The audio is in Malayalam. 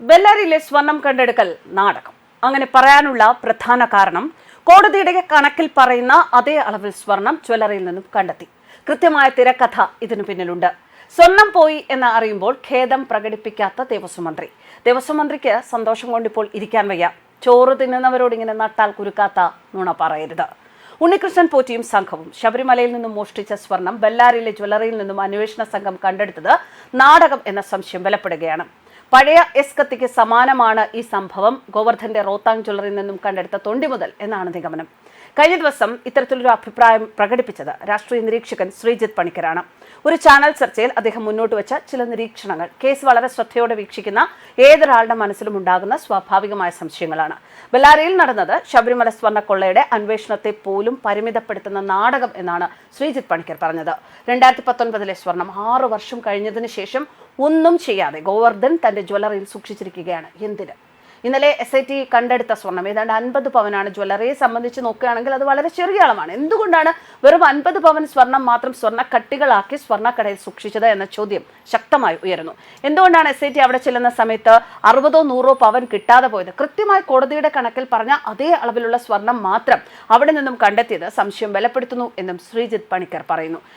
ബെല്ലാരിയിലെ സ്വർണം കണ്ടെടുക്കൽ നാടകം. അങ്ങനെ പറയാനുള്ള പ്രധാന കാരണം കോടതിയുടെ കണക്കിൽ പറയുന്ന അതേ അളവിൽ സ്വർണം ജ്വല്ലറിയിൽ നിന്നും കണ്ടെത്തി. കൃത്യമായ തിരക്കഥ ഇതിനു പിന്നിലുണ്ട്. സ്വർണം പോയി എന്ന് അറിയുമ്പോൾ ഖേദം പ്രകടിപ്പിക്കാത്ത ദേവസ്വം മന്ത്രി. ദേവസ്വം മന്ത്രിക്ക് സന്തോഷം കൊണ്ടിപ്പോൾ ഇരിക്കാൻ വയ്യ. ചോറ് തിന്നുന്നവരോട് ഇങ്ങനെ നട്ടാൽ കുരുക്കാത്ത നുണ പറയരുത്. ഉണ്ണികൃഷ്ണൻ പോറ്റിയും സംഘവും ശബരിമലയിൽ നിന്നും മോഷ്ടിച്ച സ്വർണം ബെല്ലാരിയിലെ ജ്വല്ലറിയിൽ നിന്നും അന്വേഷണ സംഘം കണ്ടെടുത്തത് നാടകം എന്ന സംശയം ബലപ്പെടുകയാണ്. പഴയ എസ് സമാനമാണ് ഈ സംഭവം. ഗോവർദ്ധന്റെ റോത്താങ് ജ്വല്ലറിയിൽ നിന്നും കണ്ടെടുത്ത തൊണ്ടി മുതൽ എന്നാണ് നിഗമനം. കഴിഞ്ഞ ദിവസം ഇത്തരത്തിലൊരു അഭിപ്രായം പ്രകടിപ്പിച്ചത് രാഷ്ട്രീയ നിരീക്ഷകൻ ശ്രീജിത് പണിക്കരാണ്. ഒരു ചാനൽ ചർച്ചയിൽ അദ്ദേഹം മുന്നോട്ട് വെച്ച ചില നിരീക്ഷണങ്ങൾ. കേസ് വളരെ ശ്രദ്ധയോടെ വീക്ഷിക്കുന്ന ഏതൊരാളുടെ മനസ്സിലും ഉണ്ടാകുന്ന സ്വാഭാവികമായ സംശയങ്ങളാണ്. ബെല്ലാരയിൽ നടന്നത് ശബരിമല സ്വർണക്കൊള്ളയുടെ അന്വേഷണത്തെ പോലും പരിമിതപ്പെടുത്തുന്ന നാടകം എന്നാണ് ശ്രീജിത് പണിക്കർ പറഞ്ഞത്. രണ്ടായിരത്തി പത്തൊൻപതിലെ സ്വർണം ആറു വർഷം കഴിഞ്ഞതിന് ശേഷം ഒന്നും ചെയ്യാതെ ഗോവർദ്ധൻ തന്റെ ജ്വല്ലറിയിൽ സൂക്ഷിച്ചിരിക്കുകയാണ്. എന്തിന്? ഇന്നലെ എസ് ഐ ടി കണ്ടെടുത്ത സ്വർണം. ഏതാണ്ട് അൻപത് പവനാണ് ജ്വല്ലറിയെ സംബന്ധിച്ച് നോക്കുകയാണെങ്കിൽ അത് വളരെ ചെറിയ അളവാണ്. എന്തുകൊണ്ടാണ് വെറും അൻപത് പവൻ സ്വർണം മാത്രം സ്വർണ കട്ടികളാക്കി സ്വർണക്കടയിൽ സൂക്ഷിച്ചത് എന്ന ചോദ്യം ശക്തമായി ഉയരുന്നു. എന്തുകൊണ്ടാണ് എസ് ഐ ടി അവിടെ ചെല്ലുന്ന സമയത്ത് അറുപതോ നൂറോ പവൻ കിട്ടാതെ പോയത്? കൃത്യമായി കോടതിയുടെ കണക്കിൽ പറഞ്ഞ അതേ അളവിലുള്ള സ്വർണം മാത്രം അവിടെ നിന്നും കണ്ടെത്തിയത് സംശയം ബലപ്പെടുത്തുന്നു എന്നും ശ്രീജിത് പണിക്കർ പറയുന്നു.